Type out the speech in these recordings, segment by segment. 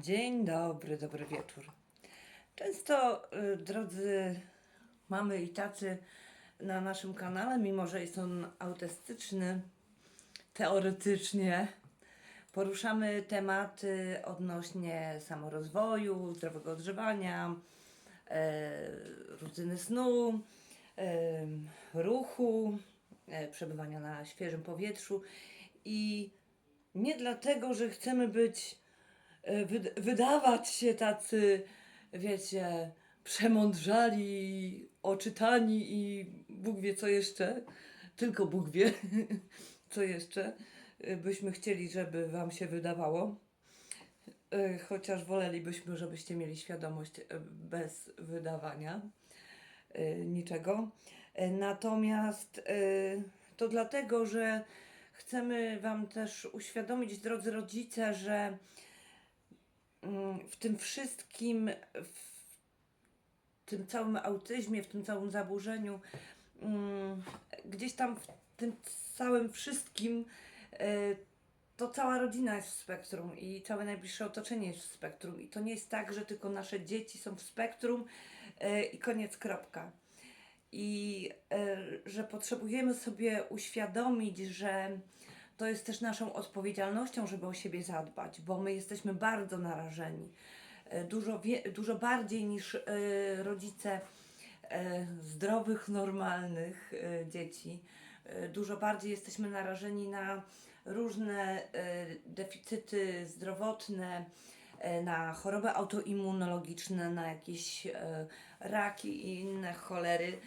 Dzień dobry, dobry wieczór. Często, y, drodzy mamy i tacy na naszym kanale, mimo że jest on autystyczny, teoretycznie, poruszamy tematy odnośnie samorozwoju, zdrowego odżywania, e, rutyny snu, e, ruchu, e, przebywania na świeżym powietrzu i nie dlatego, że chcemy być wydawać się tacy, wiecie, przemądrzali, oczytani i Bóg wie co jeszcze, tylko Bóg wie co jeszcze e, byśmy chcieli, żeby Wam się wydawało. E, Chociaż wolelibyśmy, żebyście mieli świadomość e, bez wydawania e, niczego. E, Natomiast e, to dlatego, że chcemy Wam też uświadomić, drodzy rodzice, że w tym wszystkim, w tym całym autyzmie, w tym całym zaburzeniu, mm, gdzieś tam w tym całym wszystkim, e, to cała rodzina jest w spektrum i całe najbliższe otoczenie jest w spektrum. I to nie jest tak, że tylko nasze dzieci są w spektrum e, i koniec, kropka. I e, że potrzebujemy sobie uświadomić, że to jest też naszą odpowiedzialnością, żeby o siebie zadbać, bo my jesteśmy bardzo narażeni. E, Dużo, wie, dużo bardziej niż e, rodzice e, zdrowych, normalnych dzieci. Dużo bardziej jesteśmy narażeni na różne deficyty zdrowotne, na choroby autoimmunologiczne, na jakieś raki i inne cholery.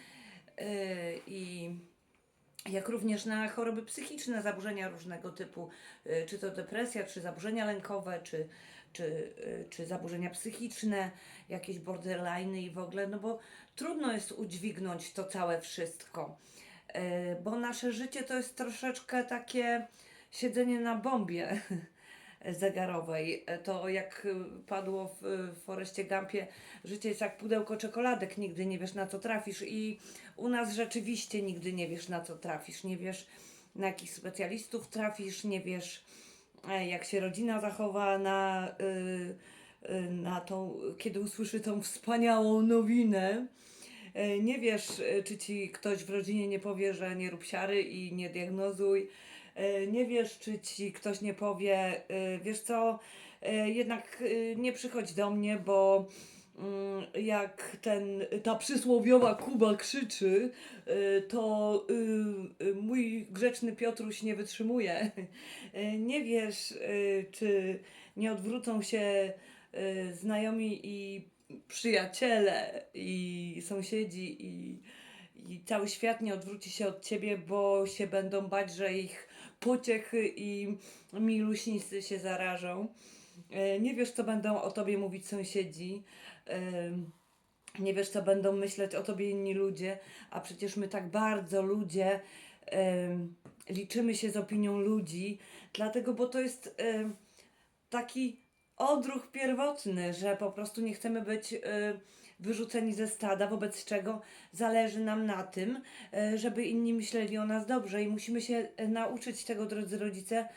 I jak również na choroby psychiczne, zaburzenia różnego typu, y, czy to depresja, czy zaburzenia lękowe, czy, czy, y, czy zaburzenia psychiczne, jakieś borderline i w ogóle, no bo trudno jest udźwignąć to całe wszystko, Y, bo nasze życie to jest troszeczkę takie siedzenie na bombie zegarowej. To jak y, padło w, w Foreście Gumpie, życie jest jak pudełko czekoladek, nigdy nie wiesz na co trafisz i u nas rzeczywiście nigdy nie wiesz na co trafisz, nie wiesz na jakich specjalistów trafisz, nie wiesz e, jak się rodzina zachowa na, na tą, kiedy usłyszy tą wspaniałą nowinę. E, Nie wiesz, e, czy ci ktoś w rodzinie nie powie, że nie rób siary i nie diagnozuj. E, Nie wiesz, czy ci ktoś nie powie, e, wiesz co, e, jednak nie przychodź do mnie, bo mm, jak ten, ta przysłowiowa Kuba krzyczy, to y, y, mój grzeczny Piotruś nie wytrzymuje. Nie wiesz, czy nie odwrócą się znajomi i przyjaciele i sąsiedzi i, i cały świat nie odwróci się od ciebie, bo się będą bać, że ich pociechy i miluśnicy się zarażą. E, Nie wiesz, co będą o tobie mówić sąsiedzi. Em, Nie wiesz, co będą myśleć o tobie inni ludzie, a przecież my tak bardzo ludzie em, liczymy się z opinią ludzi, dlatego, bo to jest taki odruch pierwotny, że po prostu nie chcemy być wyrzuceni ze stada, wobec czego zależy nam na tym, y, żeby inni myśleli o nas dobrze i musimy się y, nauczyć tego, drodzy rodzice,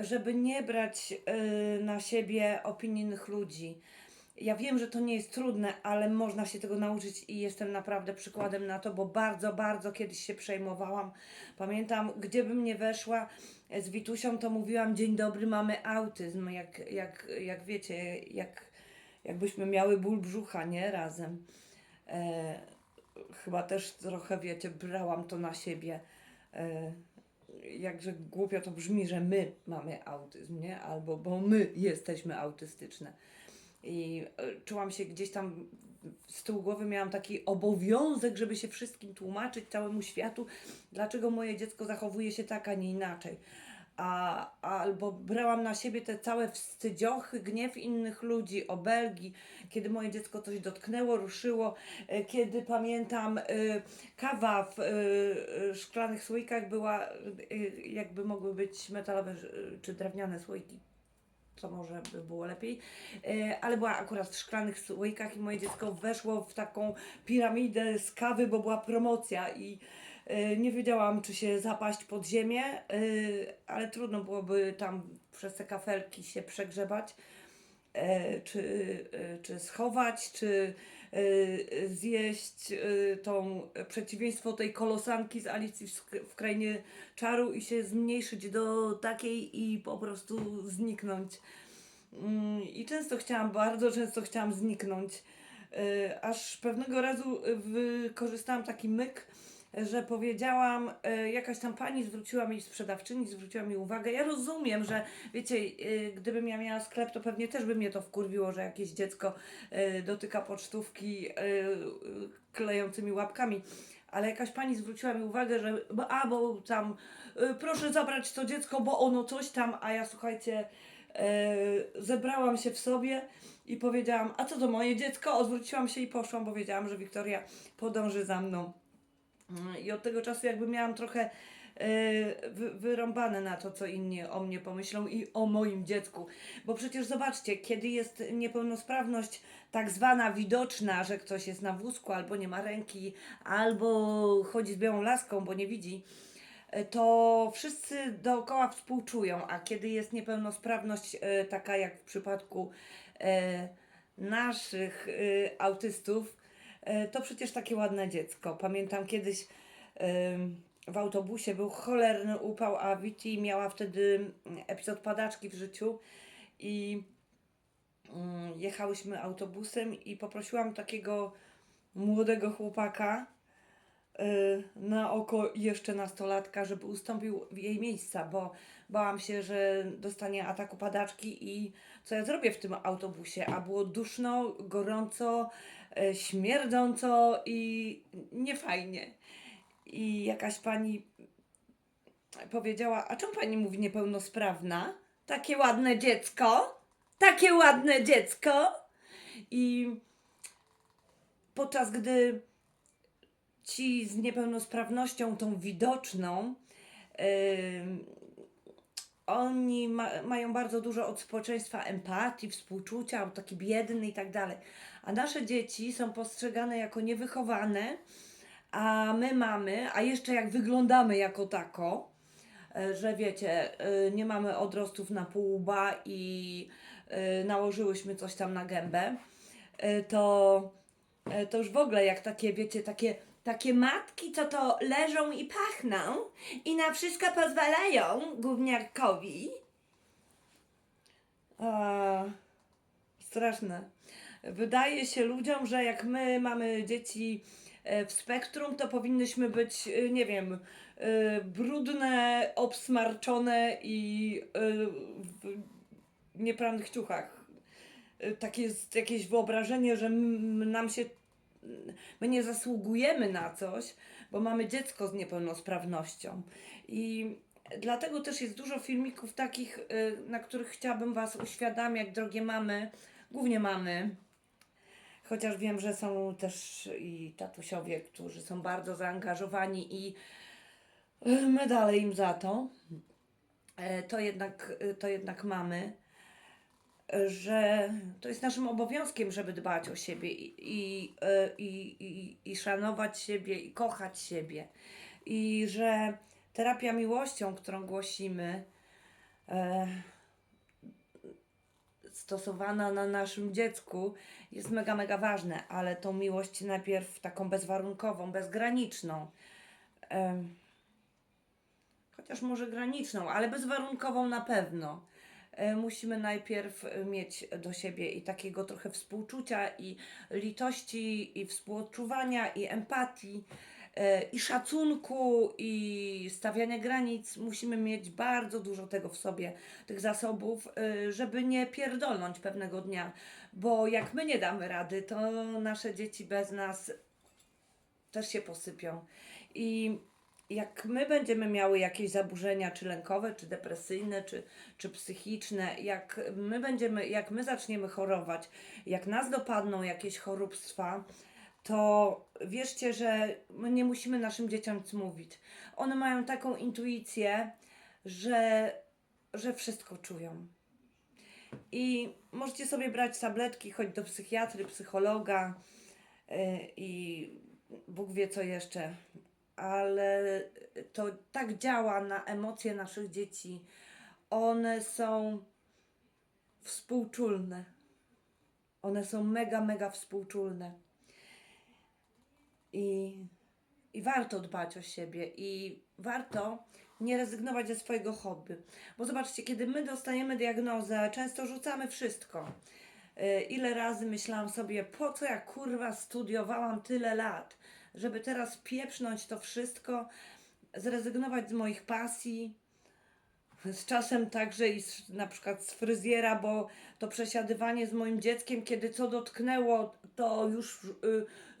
żeby nie brać y, na siebie opinii innych ludzi. Ja wiem, że to nie jest trudne, ale można się tego nauczyć i jestem naprawdę przykładem na to, bo bardzo, bardzo kiedyś się przejmowałam. Pamiętam, gdzie bym nie weszła e, z Witusią, to mówiłam dzień dobry, mamy autyzm, jak, jak, jak wiecie, jak, jakbyśmy miały ból brzucha, nie? Razem. E, chyba też trochę, wiecie, brałam to na siebie. E, jakże głupio to brzmi, że my mamy autyzm, nie? Albo bo my jesteśmy autystyczne. I e, czułam się gdzieś tam z tyłu głowy miałam taki obowiązek, żeby się wszystkim tłumaczyć, całemu światu, dlaczego moje dziecko zachowuje się tak, a nie inaczej. A, albo brałam na siebie te całe wstydziochy, gniew innych ludzi, obelgi, kiedy moje dziecko coś dotknęło, ruszyło, e, kiedy pamiętam, e, kawa w e, szklanych słoikach była, jakby mogły być metalowe czy drewniane słoiki, co może by było lepiej, ale była akurat w szklanych słoikach i moje dziecko weszło w taką piramidę z kawy, bo była promocja i nie wiedziałam, czy się zapaść pod ziemię, e, ale trudno byłoby tam przez te kafelki się przegrzebać. e, czy, czy schować, czy zjeść tą przeciwieństwo tej kolosanki z Alicji w, Krainie Czaru i się zmniejszyć do takiej i po prostu zniknąć. Mm, I często chciałam, bardzo często chciałam zniknąć. Aż pewnego razu wykorzystałam taki myk, że powiedziałam, e, jakaś tam pani zwróciła mi, sprzedawczyni zwróciła mi uwagę. Ja rozumiem, że wiecie, e, gdybym ja miała sklep, to pewnie też by mnie to wkurwiło, że jakieś dziecko e, dotyka pocztówki klejącymi łapkami. Ale jakaś pani zwróciła mi uwagę, że a, bo tam proszę zabrać to dziecko, bo ono coś tam, a ja słuchajcie, zebrałam się w sobie i powiedziałam, a co to moje dziecko? Odwróciłam się i poszłam, bo wiedziałam, że Wiktoria podąży za mną. I od tego czasu jakby miałam trochę e, wy, wyrąbane na to, co inni o mnie pomyślą i o moim dziecku. Bo przecież zobaczcie, kiedy jest niepełnosprawność tak zwana widoczna, że ktoś jest na wózku, albo nie ma ręki, albo chodzi z białą laską, bo nie widzi, e, to wszyscy dookoła współczują, a kiedy jest niepełnosprawność e, taka jak w przypadku naszych autystów, to przecież takie ładne dziecko. Pamiętam kiedyś w autobusie był cholerny upał, a Viti miała wtedy mm, epizod padaczki w życiu i mm, jechałyśmy autobusem i poprosiłam takiego młodego chłopaka y, na oko jeszcze nastolatka, żeby ustąpił jej miejsca, bo bałam się, że dostanie ataku padaczki i co ja zrobię w tym autobusie, a było duszno, gorąco, e, śmierdząco i niefajnie. I jakaś pani powiedziała, a czemu pani mówi niepełnosprawna? Takie ładne dziecko, takie ładne dziecko. I podczas gdy ci z niepełnosprawnością, tą widoczną, ym, oni ma, mają bardzo dużo od społeczeństwa empatii, współczucia, taki biedny i tak dalej. A nasze dzieci są postrzegane jako niewychowane, a my mamy, a jeszcze jak wyglądamy jako tako, e, że wiecie, e, nie mamy odrostów na pół łba i e, nałożyłyśmy coś tam na gębę, to, to już w ogóle jak takie, wiecie, takie, takie matki, co to leżą i pachną i na wszystko pozwalają gówniarkowi. A, straszne. Wydaje się ludziom, że jak my mamy dzieci e, w spektrum, to powinnyśmy być, e, nie wiem, e, brudne, obsmarczone i w niepranych ciuchach. Takie jest jakieś wyobrażenie, że nam się my nie zasługujemy na coś, bo mamy dziecko z niepełnosprawnością. I dlatego też jest dużo filmików takich, y, na których chciałabym Was uświadamiać, drogie mamy, głównie mamy. Chociaż wiem, że są też i tatusiowie, którzy są bardzo zaangażowani i y, medale im za to. E, To jednak, y, to jednak mamy że to jest naszym obowiązkiem, żeby dbać o siebie i, i, e, i, i, i szanować siebie i kochać siebie. I że terapia miłością, którą głosimy, e, stosowana na naszym dziecku, jest mega, mega ważne, ale tą miłość najpierw taką bezwarunkową, bezgraniczną. Em, chociaż może graniczną, ale bezwarunkową na pewno e, musimy najpierw e, mieć do siebie i takiego trochę współczucia, i litości, i współodczuwania, i empatii, e, i szacunku, i stawiania granic. Musimy mieć bardzo dużo tego w sobie, tych zasobów, e, żeby nie pierdolnąć pewnego dnia, bo jak my nie damy rady, to nasze dzieci bez nas też się posypią. I jak my będziemy miały jakieś zaburzenia, czy lękowe, czy depresyjne, czy, czy psychiczne, jak my będziemy, jak my zaczniemy chorować, jak nas dopadną jakieś choróbstwa, to wierzcie, że my nie musimy naszym dzieciom mówić. One mają taką intuicję, że, że wszystko czują. I możecie sobie brać tabletki, chodzić do psychiatry, psychologa yy, i Bóg wie co jeszcze, ale to tak działa na emocje naszych dzieci. One są współczulne. One są mega, mega współczulne. I, I warto dbać o siebie i warto nie rezygnować ze swojego hobby. Bo zobaczcie, kiedy my dostajemy diagnozę, często rzucamy wszystko. Y, Ile razy myślałam sobie, po co ja kurwa studiowałam tyle lat, żeby teraz pieprznąć to wszystko, zrezygnować z moich pasji, z czasem także i z, na przykład z fryzjera, bo to przesiadywanie z moim dzieckiem, kiedy co dotknęło, to już y,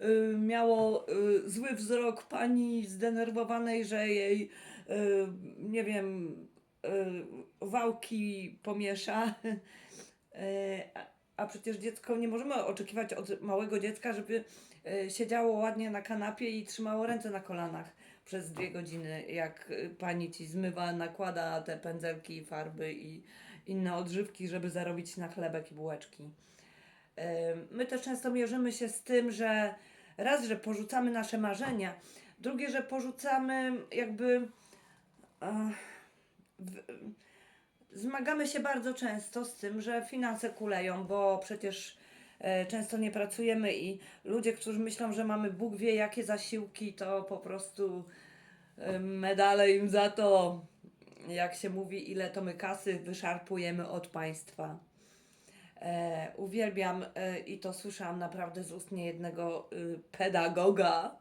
y, miało y, zły wzrok pani zdenerwowanej, że jej, y, nie wiem, y, wałki pomiesza. Y, a, przecież dziecko, nie możemy oczekiwać od małego dziecka, żeby siedziało ładnie na kanapie i trzymało ręce na kolanach przez dwie godziny, jak y, pani ci zmywa, nakłada te pędzelki, farby i inne odżywki, żeby zarobić na chlebek i bułeczki. Ym, My też często mierzymy się z tym, że raz, że porzucamy nasze marzenia, drugie, że porzucamy jakby. e, Zmagamy się bardzo często z tym, że finanse kuleją, bo przecież e, często nie pracujemy i ludzie, którzy myślą, że mamy Bóg wie jakie zasiłki, to po prostu e, medale im za to, jak się mówi, ile to my kasy wyszarpujemy od państwa. E, uwielbiam e, i to słyszałam naprawdę z ust niejednego y, pedagoga,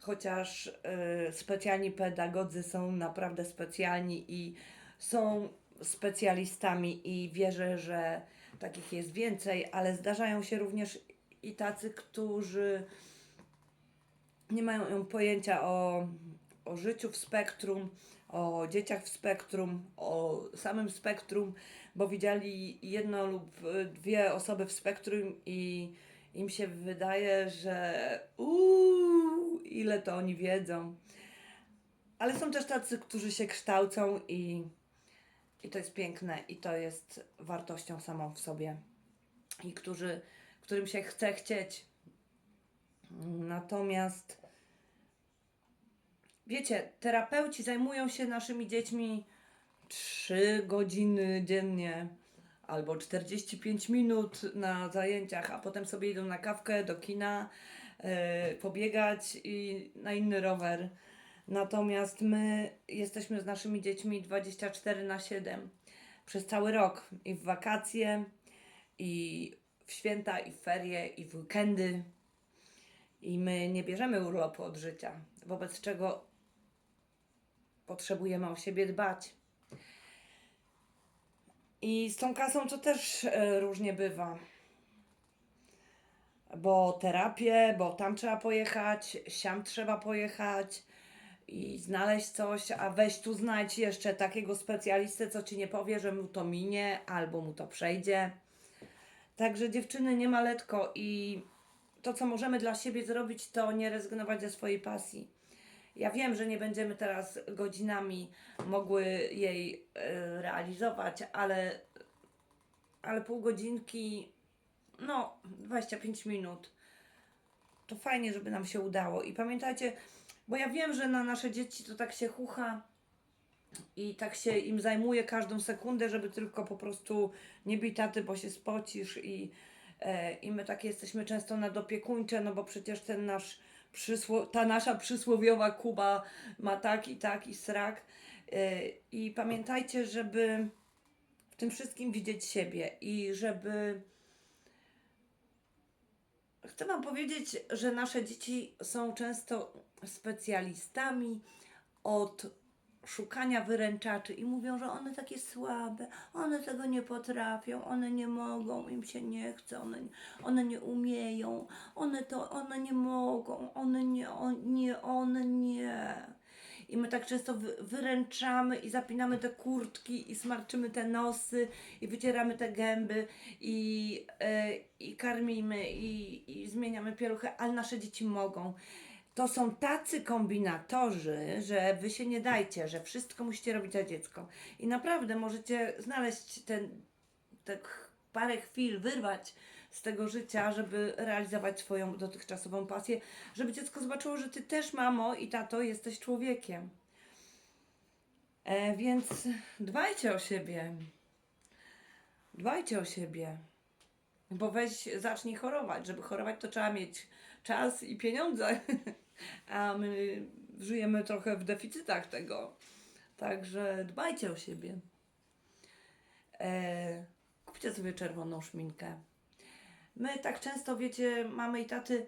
chociaż y, specjalni pedagodzy są naprawdę specjalni i są specjalistami i wierzę, że takich jest więcej, ale zdarzają się również i tacy, którzy nie mają pojęcia o, o życiu w spektrum, o dzieciach w spektrum, o samym spektrum, bo widzieli jedno lub dwie osoby w spektrum i im się wydaje, że uuu, ile to oni wiedzą. Ale są też tacy, którzy się kształcą i, i to jest piękne i to jest wartością samą w sobie. I którzy, którym się chce chcieć. Natomiast wiecie, terapeuci zajmują się naszymi dziećmi 3 godziny dziennie albo 45 minut na zajęciach, a potem sobie idą na kawkę do kina, e, pobiegać i na inny rower. Natomiast my jesteśmy z naszymi dziećmi 24 na 7 przez cały rok i w wakacje, i w święta, i w ferie, i w weekendy. I my nie bierzemy urlopu od życia, wobec czego potrzebujemy o siebie dbać. I z tą kasą to też e, różnie bywa. Bo terapię, bo tam trzeba pojechać, siam trzeba pojechać i znaleźć coś, a weź tu znajdź jeszcze takiego specjalistę, co ci nie powie, że mu to minie albo mu to przejdzie. Także dziewczyny nie ma letko i to, co możemy dla siebie zrobić, to nie rezygnować ze swojej pasji. Ja wiem, że nie będziemy teraz godzinami mogły jej e, realizować, ale, ale pół godzinki, no 25 minut, to fajnie, żeby nam się udało. I pamiętajcie, bo ja wiem, że na nasze dzieci to tak się chucha i tak się im zajmuje każdą sekundę, żeby tylko po prostu nie bij taty, bo się spocisz i, e, i my takie jesteśmy często nadopiekuńcze, no bo przecież ten nasz przysło- ta nasza przysłowiowa Kuba ma tak i tak i srak. E, I pamiętajcie, żeby w tym wszystkim widzieć siebie i żeby. Chcę Wam powiedzieć, że nasze dzieci są często specjalistami od szukania wyręczaczy i mówią, że one takie słabe, one tego nie potrafią, one nie mogą, im się nie chce, one, one nie umieją, one to, one nie mogą, one nie, on, nie, one nie. I my tak często wy, wyręczamy i zapinamy te kurtki i smarczymy te nosy i wycieramy te gęby i, e, i karmimy i, i zmieniamy pieluchę, ale nasze dzieci mogą. To są tacy kombinatorzy, że wy się nie dajcie, że wszystko musicie robić za dziecko. I naprawdę możecie znaleźć ten, te ch- parę chwil, wyrwać z tego życia, żeby realizować swoją dotychczasową pasję, żeby dziecko zobaczyło, że ty też, mamo i tato, jesteś człowiekiem. E, więc dbajcie o siebie. Dbajcie o siebie. Bo weź, zacznij chorować. Żeby chorować, to trzeba mieć czas i pieniądze. A my żyjemy trochę w deficytach tego. Także dbajcie o siebie. E, kupcie sobie czerwoną szminkę. My tak często, wiecie, mamy i taty,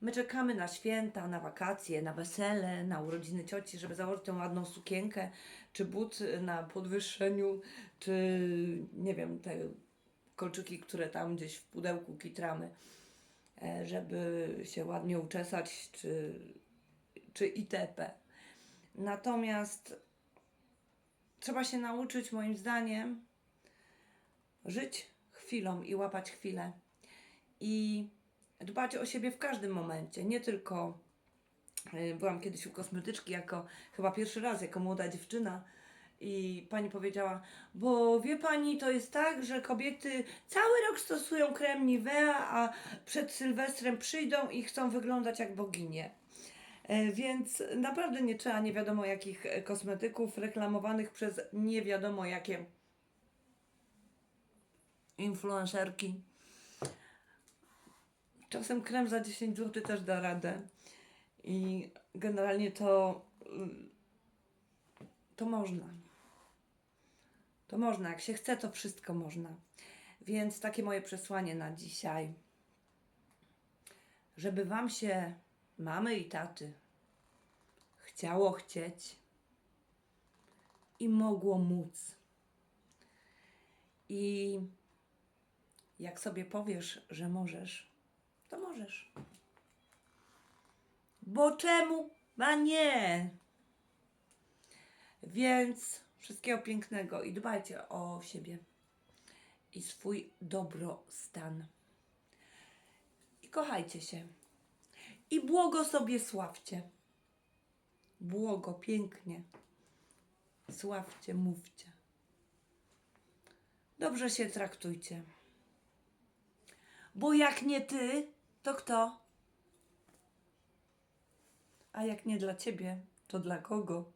my czekamy na święta, na wakacje, na wesele, na urodziny cioci, żeby założyć tą ładną sukienkę, czy but na podwyższeniu, czy nie wiem, te kolczyki, które tam gdzieś w pudełku kitramy, e, żeby się ładnie uczesać, czy, czy itp. Natomiast trzeba się nauczyć, moim zdaniem, żyć chwilą i łapać chwilę. I dbać o siebie w każdym momencie, nie tylko. y, Byłam kiedyś u kosmetyczki jako chyba pierwszy raz jako młoda dziewczyna i pani powiedziała, bo wie pani, to jest tak, że kobiety cały rok stosują krem Nivea, a przed Sylwestrem przyjdą i chcą wyglądać jak boginie. E, Więc naprawdę nie trzeba nie wiadomo jakich e, kosmetyków reklamowanych przez nie wiadomo jakie influencerki. Czasem krem za 10 zł też da radę. I generalnie to y, to można. To można, jak się chce, to wszystko można. Więc takie moje przesłanie na dzisiaj. Żeby wam się mamy i taty chciało chcieć i mogło móc. I jak sobie powiesz, że możesz, to możesz. Bo czemu? A nie. Więc wszystkiego pięknego i dbajcie o siebie i swój dobrostan. I kochajcie się. I błogo sobie sławcie. Błogo, pięknie. Sławcie, mówcie. Dobrze się traktujcie. Bo jak nie ty, to kto? A jak nie dla ciebie, to dla kogo?